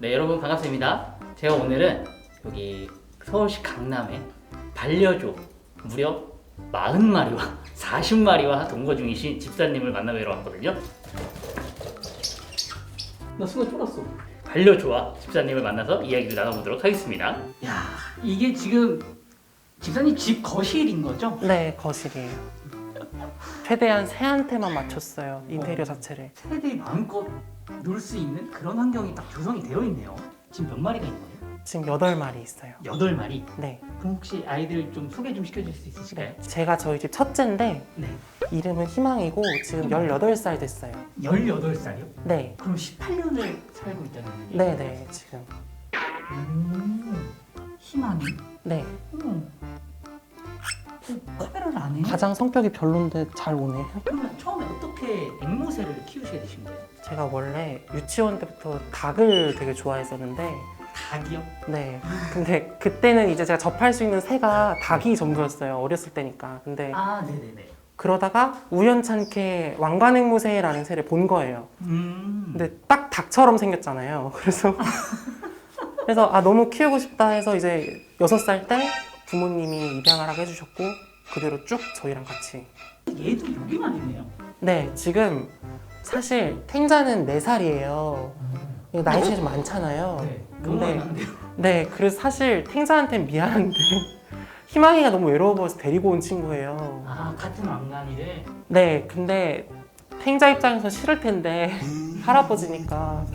네 여러분 반갑습니다. 제가 오늘은 여기 서울시 강남에 반려조 무려 40마리와 40마리와 동거 중이신 집사님을 만나뵈러 왔거든요. 나 순간 쫄았어. 반려조와 집사님을 만나서 이야기를 나눠보도록 하겠습니다. 야 이게 지금 집사님 집 거실인 거죠? 네, 거실이에요. 최대한 새한테만 맞췄어요. 인테리어 자체를. 새들이 마음껏 놀 수 있는 그런 환경이 딱 조성이 되어 있네요. 지금 몇 마리가 있는 거예요? 지금 8마리 있어요. 여덟 마리. 네. 그럼 혹시 아이들 좀 소개 좀 시켜줄 수 있으실까요? 네. 제가 저희 집 첫째인데 네. 이름은 희망이고 지금 18살 됐어요. 18살이요? 네. 그럼 18년을 살고 있다는 얘기예요? 네, 네, 지금. 음, 희망이? 네. 음. 어, 카메라를 안 해요? 가장 성격이 별론데 잘 오네. 그러면 처음에 어떻게 앵무새를 키우시게 되신 거예요? 제가 원래 유치원 때부터 닭을 되게 좋아했었는데 닭이요? 네. 근데 그때는 이제 제가 접할 수 있는 새가 닭이 전부였어요. 어렸을 때니까. 근데 아, 네네네. 그러다가 우연찮게 왕관앵무새라는 새를 본 거예요. 음. 근데 딱 닭처럼 생겼잖아요. 그래서 그래서 아 너무 키우고 싶다 해서 이제 여섯 살 때 부모님이 입양을 하게 해주셨고 그대로 쭉 저희랑 같이. 얘도 여기만 있네요. 네 지금 사실 탱자는 네 살이에요. 나이 차이 좀 많잖아요. 네. 너무 근데 많은데요? 네 그래서 사실 탱자한테 미안한데 희망이가 너무 외로워 보여서 데리고 온 친구예요. 아, 같은 왕관이를. 네, 근데 탱자 입장에서 싫을 텐데 할아버지니까.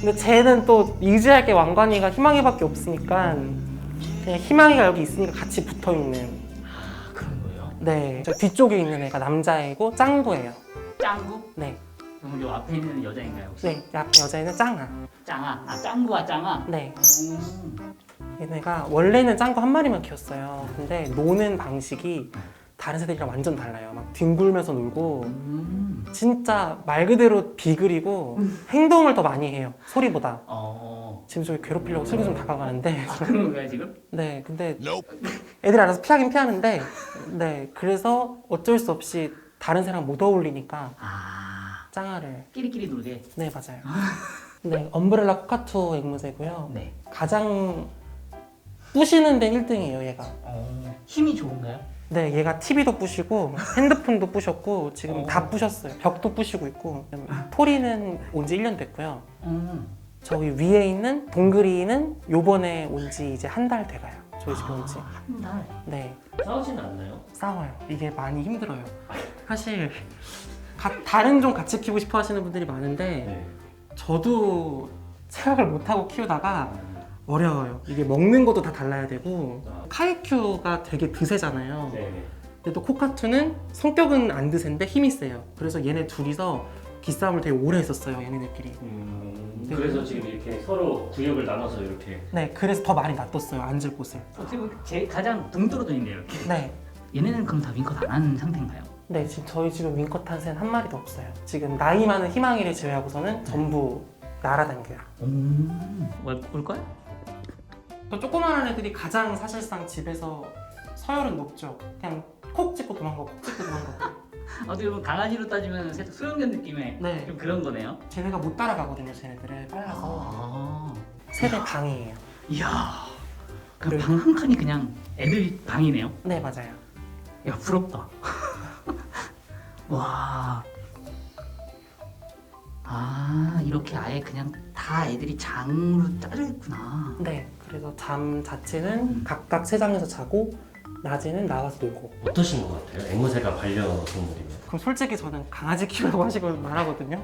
근데 쟤는 또 의지할 게 왕관이가 희망이밖에 없으니까 그냥 희망이가 여기 있으니까 같이 붙어 있는. 아, 그런 거예요? 네, 저 뒤쪽에 있는 애가 남자애고 짱구예요. 짱구? 네, 그럼 요 앞에 있는 여자인가요 혹시? 네, 앞에 여자애는 짱아. 짱아. 아, 짱구와 짱아? 네, 음. 얘네가 원래는 짱구 한 마리만 키웠어요. 근데 노는 방식이 다른 새들이랑 완전 달라요. 막 뒹굴면서 놀고 음. 진짜 말 그대로 비글이고 행동을 더 많이 해요. 소리보다. 어. 지금 저기 괴롭히려고 슬금 좀 다가가는데 아, 그런 건가요 지금? 네 근데 애들이 알아서 피하긴 피하는데 네 그래서 어쩔 수 없이 다른 새랑 못 어울리니까 아. 짱아를 끼리끼리 놀게. 네 맞아요 네 엄브렐라 코카투 앵무새고요 네. 가장 부시는 데 1등이에요 얘가 어. 힘이 좋은가요? 네 얘가 TV도 부시고 핸드폰도 부셨고 지금 어. 다 부셨어요 벽도 부시고 있고 토리는 온 지 1년 됐고요 음. 저기 위에 있는 동그리는 요번에 온 지 이제 한 달 돼가요 저희 집에 온 지 한 달. 네 싸우지는 않나요? 싸워요. 이게 많이 힘들어요. 사실 가- 다른 종 같이 키우고 싶어 하시는 분들이 많은데 네. 저도 생각을 못 하고 키우다가 어려워요. 이게 먹는 것도 다 달라야 되고 아, 카이큐가 되게 드세잖아요. 네. 근데 또 코카투는 성격은 안 드세인데 힘이 세요. 그래서 얘네 둘이서 기싸움을 되게 오래 했었어요. 얘네들끼리. 음, 그래서 지금 이렇게 서로 구역을 나눠서 이렇게 네, 그래서 더 많이 놔뒀어요. 앉을 곳을. 어떻게 보면 제 가장 동떨어져 있네요 이렇게. 네. 얘네는 그럼 다 윙컷 안 하는 상태인가요? 네, 지금 저희 집은 윙컷 한 새는 한 마리도 없어요. 지금 나이 많은 희망이를 제외하고서는 전부 날아다녀요. 음. 올, 올까요? 저 조그마한 애들이 가장 사실상 집에서 서열은 높죠. 그냥 콕 찍고 도망가고 콕 찍고 도망가고. 어떻게 보면 강아지로 따지면 살짝 소형견 느낌의 네. 좀 그런 거네요. 쟤네가 못 따라가거든요, 쟤네들을 빨라서. 아. 세대 방이에요. 이야. 그럼 그래. 방한 칸이 그냥 애들 방이네요. 네, 맞아요. 야 부럽다. 와. 아 이렇게 아예 그냥 다 애들이 장으로 짜져 있구나. 네, 그래서 잠 자체는 각각 세 장에서 자고 낮에는 나가서 놀고. 어떠신 것 같아요? 앵무새가 반려동물이면 그럼 솔직히 저는 강아지 키우라고 하시고 말하거든요.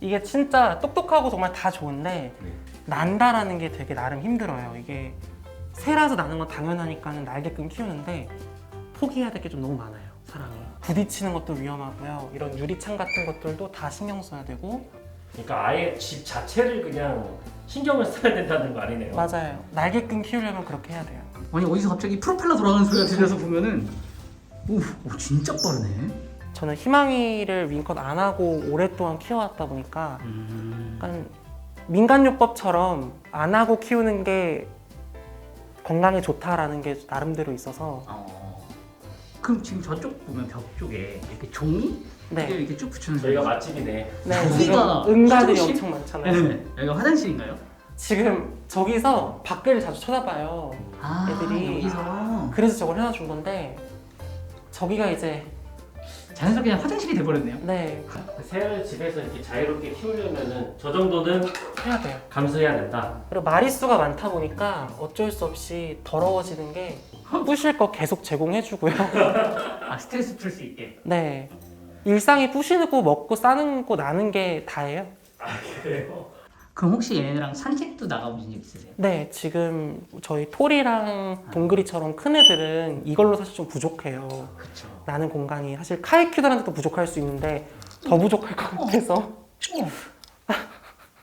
이게 진짜 똑똑하고 정말 다 좋은데 네. 난다라는 게 되게 나름 힘들어요. 이게 새라서 나는 건 당연하니까는 날개끈 키우는데 포기해야 될 게 좀 너무 많아요. 사람이 부딪히는 것도 위험하고요. 이런 유리창 같은 것들도 다 신경 써야 되고 그러니까 아예 집 자체를 그냥 신경을 써야 된다는 거 아니네요? 맞아요. 날개끈 키우려면 그렇게 해야 돼요. 아니 어디서 갑자기 프로펠러 돌아가는 소리가 들려서 보면은 오, 오 진짜 빠르네. 저는 희망이를 윙컷 안 하고 오랫동안 키워왔다 보니까 음. 약간 민간요법처럼 안 하고 키우는 게 건강에 좋다라는 게 나름대로 있어서 어. 그럼 지금 저쪽 보면 벽 쪽에 이렇게 종이 네, 이렇게, 이렇게 쭉 붙여놓은 저희가 맛집이네 네 지금 여기가 응가들이 화장실? 엄청 많잖아요. 네. 여기가 화장실인가요? 지금 저기서 밖을 자주 쳐다봐요. 아 애들이- 여기서 그래서 저걸 해놔 준 건데 저기가 이제 자연스럽게 그냥 화장실이 돼버렸네요. 네 새를 집에서 이렇게 자유롭게 키우려면은 저 정도는 해야 돼요. 감수해야 된다. 그리고 마리수가 많다 보니까 어쩔 수 없이 더러워지는 게 부실 거 계속 제공해주고요. 아 스트레스 풀 수 있게. 네 일상이 부시고 먹고 싸는 거 나는 게 다예요. 그래요? 그럼 혹시 얘네랑 산책도 나가보신 적 있으세요? 네 지금 저희 토리랑 동그리처럼 큰 애들은 이걸로 사실 좀 부족해요. 그렇죠. 나는 공간이 사실 카이큐들한테도 부족할 수 있는데 더 부족할 것 같아서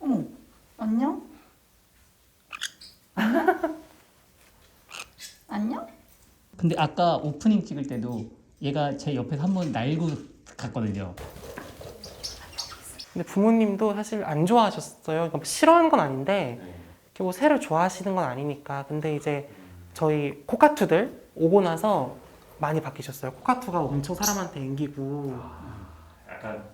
어머 안녕? 안녕? 근데 아까 오프닝 찍을 때도 얘가 제 옆에서 한 번 날고 갔거든요. 근데 부모님도 사실 안 좋아하셨어요. 그러니까 뭐 싫어하는 건 아닌데 이렇게 뭐 새를 좋아하시는 건 아니니까. 근데 이제 저희 코카투들 오고 나서 많이 바뀌셨어요. 코카투가 엄청 사람한테 앵기고 약간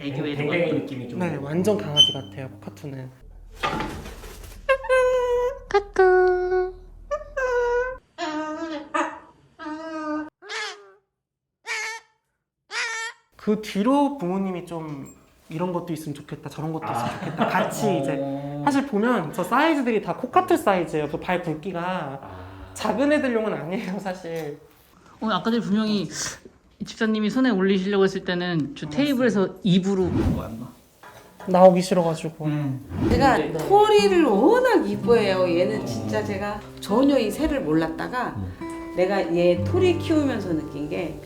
애교에 댕댕이 느낌이 좀. 네 완전 강아지 같아요. 코카투는. 그 뒤로 부모님이 좀 이런 것도 있으면 좋겠다 저런 것도 있으면 좋겠다 같이 이제 어... 사실 보면 저 사이즈들이 다 코카투 사이즈예요. 그발 굵기가 아, 작은 애들용은 아니에요, 사실. 어, 아까 전에 분명히 집사님이 손에 올리시려고 했을 때는 저 테이블에서 입으로. 나오기 싫어가지고. 음. 제가 네. 토리를 워낙 이뻐해요. 얘는 진짜 제가 전혀 이 새를 몰랐다가 내가 얘 토리 키우면서 느낀 게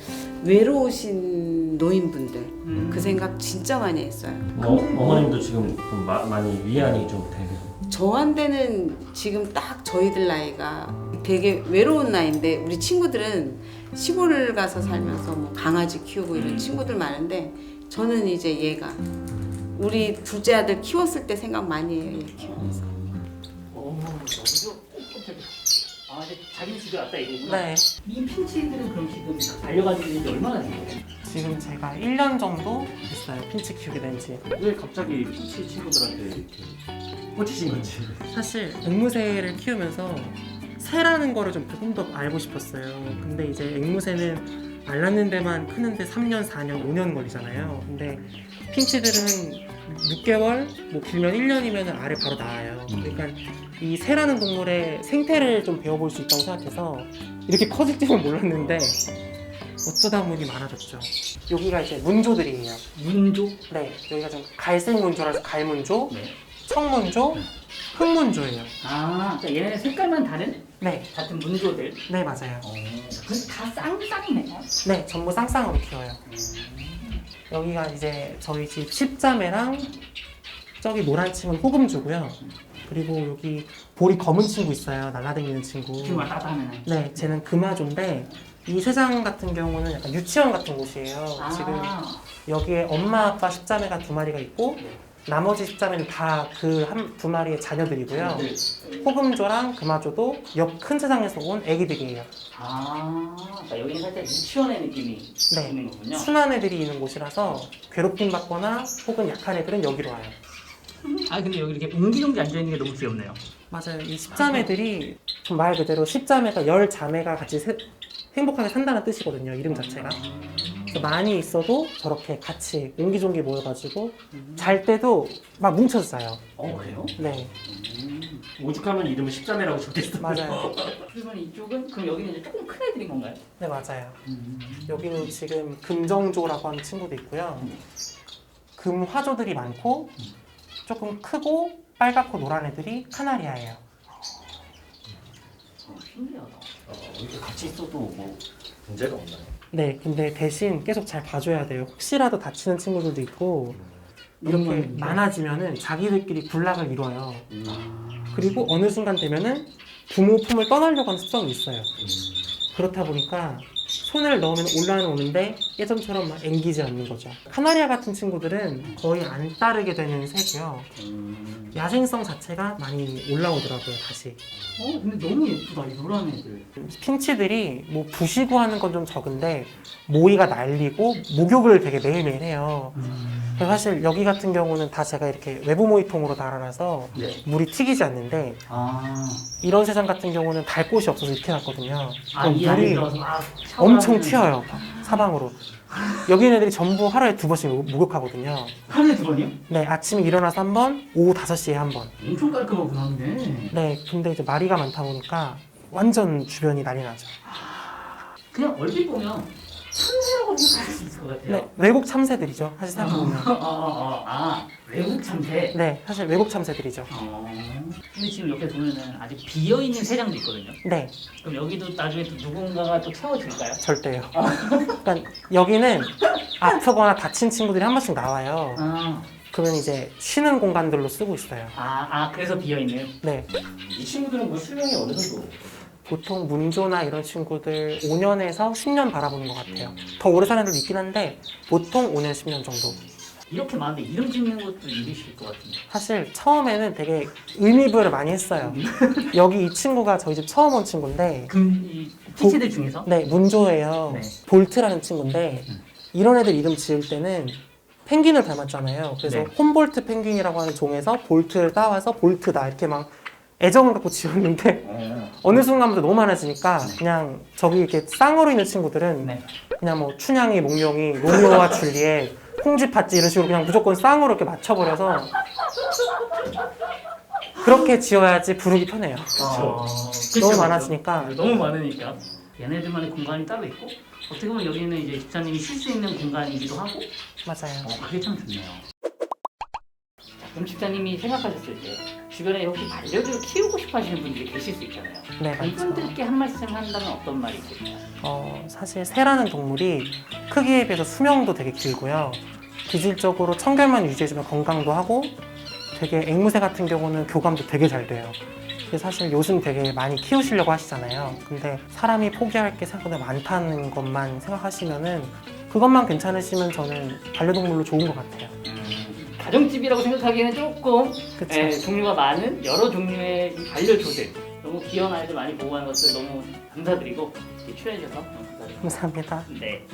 외로우신 노인분들 음. 그 생각 진짜 많이 했어요. 어, 어머님도 지금 좀 마, 많이 위안이 좀 되고. 저한테는 지금 딱 저희들 나이가 되게 외로운 나이인데 우리 친구들은 시골 가서 살면서 뭐 강아지 키우고 이런 친구들 많은데 저는 이제 얘가 우리 둘째 아들 키웠을 때 생각 많이 해요. 얘 키우면서. 꼼꼼하게. 아, 이제 자기 집에 왔다 이거구나. 네. 이 핀치들은 그럼 지금 달려가지고 있는지 얼마나 된 거예요? 지금 제가 1년 정도 됐어요, 핀치 키우게 된 지. 왜 갑자기 피치 친구들한테 이렇게 꽂히신 건지. 사실 앵무새를 키우면서 새라는 거를 좀 조금 더 알고 싶었어요. 근데 이제 앵무새는 알 낳는 데만 크는데 3년, 4년, 5년 걸리잖아요. 근데 핀치들은 6개월, 뭐 길면 1년이면 알을 바로 낳아요. 그러니까 이 새라는 동물의 생태를 좀 배워볼 수 있다고 생각해서 이렇게 커질 줄은 몰랐는데 어쩌다 보니 많아졌죠. 여기가 이제 문조들이에요. 문조? 네, 여기가 좀 갈색 문조라서 갈문조, 네. 청문조, 흑문조예요. 아, 그러니까 얘네는 색깔만 다른 네, 같은 문조들. 네 맞아요. 어, 근데 다 쌍쌍이네요. 네, 전부 쌍쌍으로 키워요. 여기가 이제 저희 집 십자매랑 저기 노란 친구는 호금조고요. 그리고 여기 볼이 검은 친구 있어요. 날라다니는 친구. 지금 왔다 갔다 하면. 네, 쟤는 금화조인데 이 세장 같은 경우는 약간 유치원 같은 곳이에요. 지금 아, 여기에 엄마 아빠 십자매가 두 마리가 있고 나머지 십자매는 다 그 한 두 마리의 자녀들이고요. 네. 호금조랑 금화조도 옆 큰 세상에서 온 애기들이에요. 아, 그러니까 여기는 살짝 유치원의 느낌이 네. 있는 거군요. 순한 애들이 있는 곳이라서 괴롭힘 받거나 혹은 약한 애들은 여기로 와요. 아, 근데 여기 이렇게 옹기종기 앉아 있는 게 너무 귀엽네요. 맞아요. 이 십자매들이 좀말 그대로 십자매가 열 자매가 같이 세- 행복하게 산다는 뜻이거든요. 이름 자체가. 그래서 많이 있어도 저렇게 같이 옹기종기 모여가지고 잘 때도 막 뭉쳐서 자요. 어, 그래요? 네, 오죽하면 이름을 십자매라고 적겠어요. 맞아요. 그러면 이쪽은 그럼 여기는 이제 조금 큰 애들인 건가요? 네 맞아요. 여기는 지금 금정조라고 하는 친구도 있고요. 금화조들이 많고 조금 크고 빨갛고 노란 애들이 카나리아예요. 어, 신기하다. 어, 이렇게 같이 있어도 뭐 문제가 없나요? 네, 근데 대신 계속 잘 봐줘야 돼요. 혹시라도 다치는 친구들도 있고 이렇게 음. 많아지면은 자기들끼리 군락을 이뤄요. 그리고 어느 순간 되면은 부모 품을 떠나려고 하는 습성이 있어요. 그렇다 보니까 손을 넣으면 올라오는데 예전처럼 막 앵기지 않는 거죠. 카나리아 같은 친구들은 거의 안 따르게 되는 새고요. 야생성 자체가 많이 올라오더라고요, 다시. 어, 근데 너무 예쁘다, 이 노란 애들. 핀치들이 뭐 부시고 하는 건 좀 적은데 모이가 날리고 목욕을 되게 매일매일 해요. 그래서 사실 여기 같은 경우는 다 제가 이렇게 외부 모이통으로 달아놔서 네. 물이 튀기지 않는데 아, 이런 세상 같은 경우는 달 곳이 없어서 이렇게 놨거든요. 아, 그럼 이 안에 물이 막 샤워하는- 엄청 튀어요. 사방으로. 여기 있는 애들이 전부 하루에 두 번씩 목- 목욕하거든요. 하루에 두 번이요? 네, 아침에 일어나서 한 번, 오후 5시에 한 번. 엄청 깔끔하구나, 근데. 네, 근데 이제 마리가 많다 보니까 완전 주변이 난리 나죠. 그냥 얼핏 보면 참새라고 생각할 수 있을 것 같아요. 네, 외국 참새들이죠. 사실 생각해보면. 어, 어, 어, 아, 외국 참새. 네, 사실 외국 참새들이죠. 어. 근데 지금 옆에 보면은 아직 비어 있는 세 장도 있거든요. 네, 그럼 여기도 나중에 또 누군가가 또 채워줄까요? 절대요. 그러니까 여기는 아프거나 다친 친구들이 한 번씩 나와요. 아, 그러면 이제 쉬는 공간들로 쓰고 있어요. 아, 아 그래서 비어 있는. 네, 이 친구들은 뭐 수명이 어느 정도? 보통 문조나 이런 친구들 5년에서 10년 바라보는 것 같아요. 더 오래 사는 애들도 있긴 한데 보통 5년, 10년 정도. 이렇게 많은데 이름 짓는 것도 일이실 것 같은데. 사실 처음에는 되게 의미 부여를 많이 했어요. 여기 이 친구가 저희 집 처음 온 친구인데 금이 티치들 중에서 네, 문조예요. 네. 볼트라는 친구인데 음. 이런 애들 이름 지을 때는 펭귄을 닮았잖아요. 그래서 네. 홈볼트 펭귄이라고 하는 종에서 볼트를 따와서 볼트다 이렇게 막 애정을 갖고 지었는데 어. 어느 순간부터 너무 많아지니까 그냥 저기 이렇게 쌍으로 있는 친구들은 네. 그냥 뭐 춘향이, 몽룡이, 로미오와 줄리엣, 팥쥐 이런 식으로 그냥 무조건 쌍으로 이렇게 맞춰버려서 그렇게 지어야지 부르기 편해요. 어, 너무 그쵸, 많아지니까. 그쵸. 너무 많으니까. 얘네들만의 공간이 따로 있고 어떻게 보면 여기는 이제 집사님이 쉴 수 있는 공간이기도 하고 맞아요. 어, 그게 참 좋네요. 집사님이 생각하셨을 때 주변에 혹시 반려견을 키우고 싶어 하시는 분들이 계실 수 있잖아요. 네, 맞죠. 이분들께 한 말씀 한다면 어떤 말이 있을까요? 어, 사실 새라는 동물이 크기에 비해서 수명도 되게 길고요. 기질적으로 청결만 유지해주면 건강도 하고 되게 앵무새 같은 경우는 교감도 되게 잘 돼요. 근데 사실 요즘 되게 많이 키우시려고 하시잖아요. 근데 사람이 포기할 게 생각보다 많다는 것만 생각하시면은 그것만 괜찮으시면 저는 반려동물로 좋은 것 같아요. 음, 가정집이라고 생각하기에는 조금 그쵸? 예, 종류가 많은 여러 종류의 이 반려조들 너무 귀여운 아이들 많이 보호하는 것들 너무 감사드리고 이렇게 출연해 주셔서 너무 감사드립니다. 감사합니다. 네.